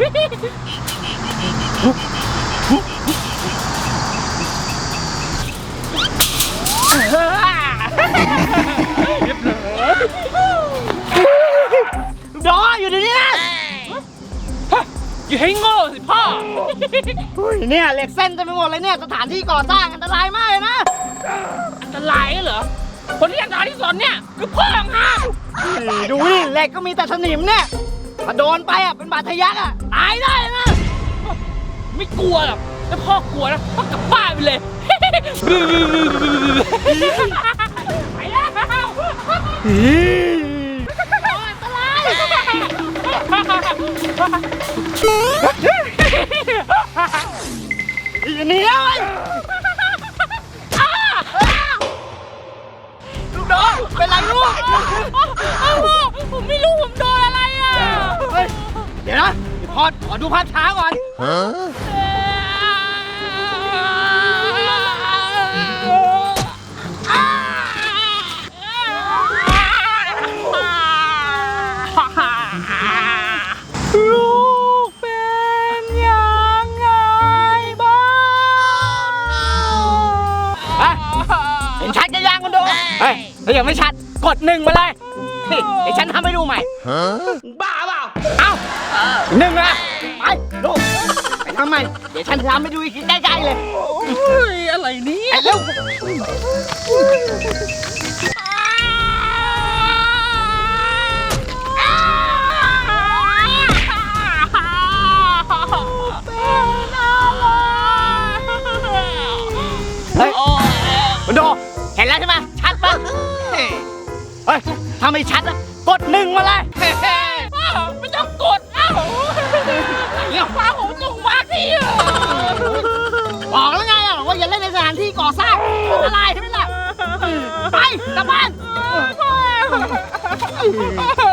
ดออยู่ในนี้นะอย่าให้โง่สิพ่ออุ้ยเนี่ยเหล็กเส้นเต็มไปหมดเลยเนี่ยสถานที่ก่อสร้างอันตรายมากเลยนะอันตรายเหรอคนที่อันตรายที่สุดเนี่ยคือพ่อของข้านี่ดูนี่เหล็กก็มีแต่สนิมเนี่ย ถ้าโดนไปอะเป็นบาดทะยักอะตายได้นะไม่กลัวหรอกถ้าพ่อกลัวนะพ่อกลับบ้านไปเลย ไปแล้วอันตรายอย่าหนีนะเว้ย ดี๋ยวนะเดี๋ยวพอขอดูภาพช้าก่อนลูกเป็นยังไงบ้างฮะเห็นชัดกันยังกันดูเฮ้ยถ้ายังไม่ชัด กดหนึ่งมาเลยนี่เดี๋ยวฉันทำให้ดูใหม่บ้าเปล่า เอ้า หนึ่งอะไปลูกไปทำใหม่เดี๋ยวฉันทำให้ดูอีกทีใกล้ๆเลยเฮ้ยอะไรเนี่ยไปเร็วเฮ้ยมันดูเห็นแล้วใช่ไหมชัดปะเฮ้ยถ้าไม่ชัดอะกดหนึ่งมาเลย ไปกลับบ้านไป